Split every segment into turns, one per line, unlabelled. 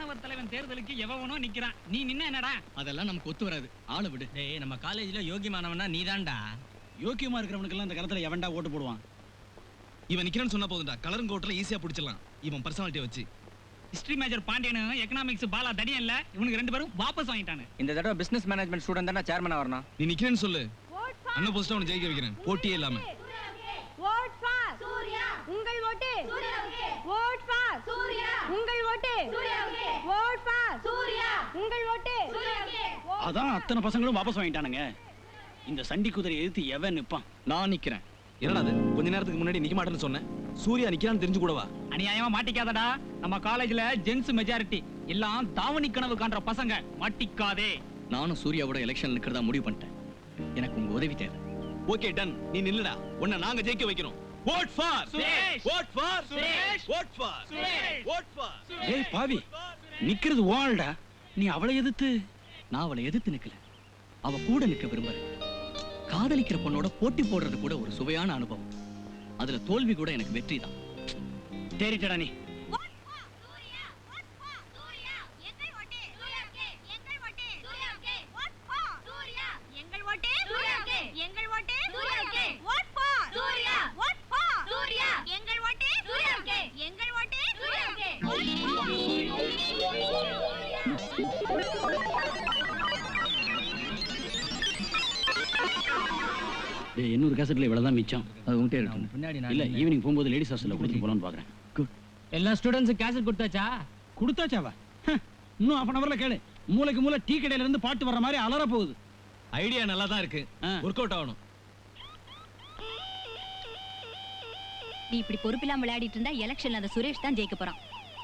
மாணவர் தலைவன் தேர்தலுக்கு எவனோ நிக்கிறான். நீ நின்ன என்னடா?
அதெல்லாம் நமக்கு ஒத்து வராது. ஆளை விடு.
டேய் நம்ம காலேஜ்ல யோகியமானவனா நீதான்டா.
யோக்கியமா இருக்கிறவனுக்கெல்லாம் இந்த காலத்துல எவன்டா ஓட்டு போடுவான்?
இவன் நிக்கிறான்னு சொன்னா போதும்டா. கலரும் கோட்ல ஈஸியா பிடிச்சிடலாம். இவன் பர்சனாலிட்டியை வச்சு.
ஹிஸ்டரி மேஜர் பாண்டியனும் எக்கனாமிக்ஸ் பாலா தனியா இல்ல இவனுக்கு ரெண்டு பேரும் வாபஸ் வாங்கிட்டானு.
இந்த தடவை பிசினஸ் மேனேஜ்மெண்ட் ஸ்டூடெண்ட் தானே சேர்மனா வரணும்.
நீ நிக்கிறேன்னு சொல்லு. அண்ணன் போஸ்ட் அவனை ஜெயிக்க வைக்கிறேன். போட்டியே இல்லாம.
Vote for Surya. உங்கள் ஓட்டு ஓட் ஃபார் சூர்யா. உங்கள் ஓட்டு ஓட் ஃபார் சூர்யா. உங்கள் ஓட்டு
அதான் அத்தனை பசங்களும் வாபஸ் வாங்கிட்டானுங்க. இந்த சண்டி குதிரை எதிர்த்து எவன் நிப்பான்
நான் நிக்கிறேன்.
என்னடா அது? கொஞ்ச நேரத்துக்கு முன்னாடி நிக்க மாட்டேன்னு சொன்னேன். சூர்யா நிக்கிறான்னு தெரிஞ்சு கூடவா?
அநியாயமா மாட்டிக்காதடா. நம்ம காலேஜ்ல ஜென்ஸ் மெஜாரிட்டி எல்லாம் தாவணி கனவு காண்ற பசங்க. மாட்டிக்காதே.
நானும் சூர்யாவோட எலெக்ஷன் நிக்கிறதா முடிவு பண்ணிட்டேன். எனக்கு உங்க உதவி தேவை.
ஓகே டன் நீ நில்லுடா. உன்னை நாங்க ஜெயிக்க வைக்கிறோம். Vote for
Suresh!
Vote for
Suresh!
Vote for
Suresh!
Vote for
ஏய் பாவி. நிக்கிறது வாள்டா நீ அவளை எதிர்த்து
நான் அவளை எதிர்த்து நிக்கல. அவ கூட நிக்க விரும்புறேன் காதலிக்கிற பொண்ணோட போட்டி போடுறது கூட ஒரு சுவையான அனுபவம். அதுல தோல்வி கூட எனக்கு வெற்றி தான்
தேறிட்டடா நீ. எண்ணூறு கேசட்ல இவ்வளவுதான் மிச்சம்.
அது உங்ககிட்ட இருக்கட்டும்
பின்னாடி
இல்ல ஈவினிங் போகும்போது லேடிஸ் ஹாஸ்டல்ல கொடுத்துட்டு போலாம்னு பாக்குறேன்.
எல்லா ஸ்டூடெண்ட்ஸும் கேசட் கொடுத்தாச்சா?
கொடுத்தாச்சாவா? ஹ, இன்னும் half அன் அவர்ல கேளு. மூளைக்கு மூளை டீ கடையில இருந்து பாட்டு வர்ற மாதிரி அலற போகுது.
ஐடியா நல்லா தான் இருக்கு. ஒர்க் அவுட் ஆகணும்.
நீ இப்படி பொறுப்பில்லாம விளையாடிட்டு இருந்தா எலெக்ஷன்ல அந்த சுரேஷ் தான் ஜெயிக்க போறான்.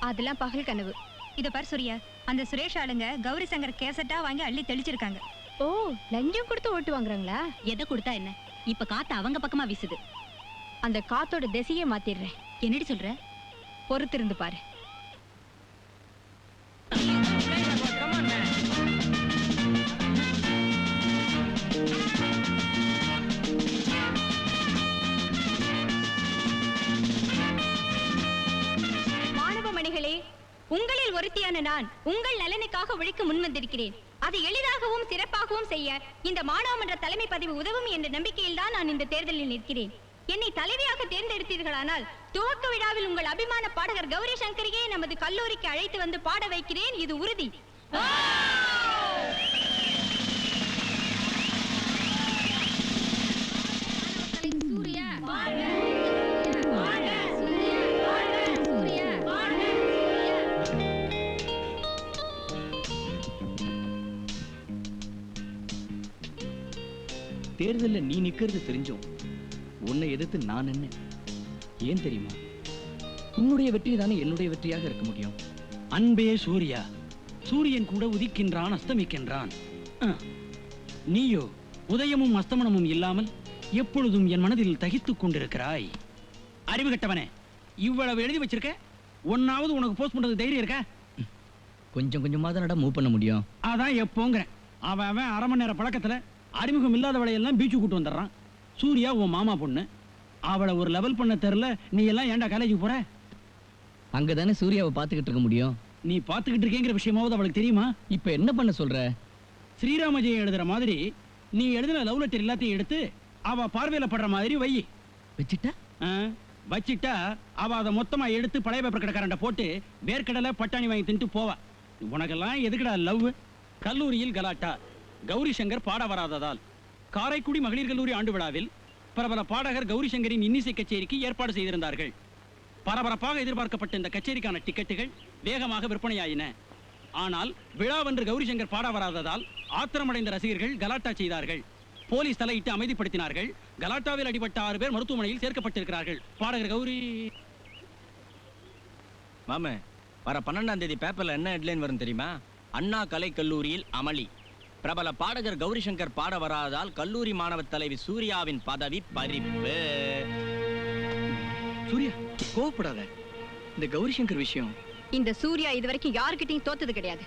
அதெல்லாம் பகல் கனவு.
இத பாரு சூர்யா அந்த சுரேஷ் ஆளுங்க கௌரி சங்கர் கேசட்டா வாங்கி அள்ளி தெளிச்சிருக்காங்க.
ஓ லஞ்சம் கொடுத்து ஓட்டு வாங்குறாங்களா?
எதை கொடுத்தா என்ன? இப்ப காத்து அவங்க பக்கமா வீசுது.
அந்த காத்தோட திசையை மாத்திடுறேன்.
என்னடி சொல்ற?
பொறுத்திருந்து பாரு.
உங்களில் ஒருத்தியான நான் உங்கள் நலனுக்காக உழைக்க முன்வந்திருக்கிறேன் அதை எளிதாகவும் சிறப்பாகவும் செய்ய இந்த மாணவமன்ற தலைமை பதவி உதவும் என்ற நம்பிக்கையில் தான் நான் இந்த தேர்தலில் நிற்கிறேன். என்னை தலைவியாக தேர்ந்தெடுத்தீர்களானால் துவக்க விழாவில் உங்கள் அபிமான பாடகர் கௌரி சங்கரியை நமது கல்லூரிக்கு அழைத்து வந்து பாட வைக்கிறேன். இது உறுதி.
தேர்தல்ல நீ நிக்கிறது தெரிஞ்சும். உன்னை எதிர்த்து நான் என்ன ஏன் தெரியுமா? உன்னுடைய வெற்றி தானே என்னுடைய வெற்றியாக இருக்க முடியும்.
அன்பே சூர்யா. சூரியன் கூட உதிக்கின்றான் அஸ்தமிக்கின்றான். நீயோ உதயமும் அஸ்தமனமும் இல்லாமல் எப்பொழுதும் என் மனதில் தகித்துக் கொண்டிருக்கிறாய். அறிவு கட்டவனே இவ்வளவு எழுதி வச்சிருக்க? ஒன்னாவது உனக்கு போஸ்ட் பண்றது தைரியம் இருக்கா?
கொஞ்சம் கொஞ்சமா தானடா மூவ் பண்ண முடியும்.
அதான் எப்போங்கிறேன். அவன் அவன் அரை மணி நேர பழக்கத்துல அறிமுகம் இல்லாதவளை எல்லாம் பீச்சு கூட்டு வந்துடுறான். சூர்யா உன் மாமா பொண்ணு. அவளை ஒரு லெவல் பண்ண தெரில நீ எல்லாம் ஏன்டா காலேஜுக்கு போற?
அங்கதானே சூர்யாவை பாத்துக்கிட்டு இருக்க முடியும்.
நீ பார்த்துக்கிட்டு இருக்கேங்கிற விஷயமாவது அவளுக்கு தெரியுமா?
இப்ப என்ன பண்ண சொல்ற?
ஸ்ரீராம ஜெயம் எழுதுற மாதிரி நீ எழுதின லவ் லெட்டர் எல்லாத்தையும் எடுத்து அவ பார்வையில படுற மாதிரி வை.
வச்சுட்டா?
ஆ, வச்சிட்டா அவ அதை மொத்தமா எடுத்து பழைய பேப்பர் கடைக்காரன்ட்ட போட்டு வேர்க்கடலை பட்டாணி வாங்கி தின்ட்டு போவா. உனக்கெல்லாம் எதுக்குடா லவ் கல்லூரியில் கலாட்டா. கௌரி சங்கர் பாட வராததால் காரைக்குடி மகளிர் கல்லூரி ஆண்டு விழாவில் பிரபல பாடகர் கௌரி சங்கரின் இன்னிசை கச்சேரிக்கு ஏற்பாடு செய்திருந்தார்கள். பரபரப்பாக எதிர்பார்க்கப்பட்ட இந்த கச்சேரிக்கான டிக்கெட்டுகள் வேகமாக விற்பனையாயின. ஆனால் விழாவன்று கௌரி சங்கர் பாட வராததால் ஆத்திரமடைந்த ரசிகர்கள் கலாட்டா செய்தார்கள். போலீஸ் தலையிட்டு அமைதிப்படுத்தினார்கள். கலாட்டாவில் அடிபட்ட ஆறு பேர் மருத்துவமனையில் சேர்க்கப்பட்டிருக்கிறார்கள். பாடகர் கௌரி.
மாமே வர பன்னெண்டாம் தேதி பேப்பர்ல என்ன ஹெட்லைன் வரும் தெரியுமா? அண்ணா கலை கல்லூரியில் அமளி. பிரபல பாடகர் கௌரி சங்கர் பாட வராததால் கல்லூரி மாணவ தலைவி சூர்யாவின் பதவி பறிப்பு.
சூர்யா கோவப்படாத. இந்த கௌரி சங்கர் விஷயம்.
இந்த சூர்யா இதுவரைக்கும் யாருக்கிட்டையும் தோத்தது கிடையாது.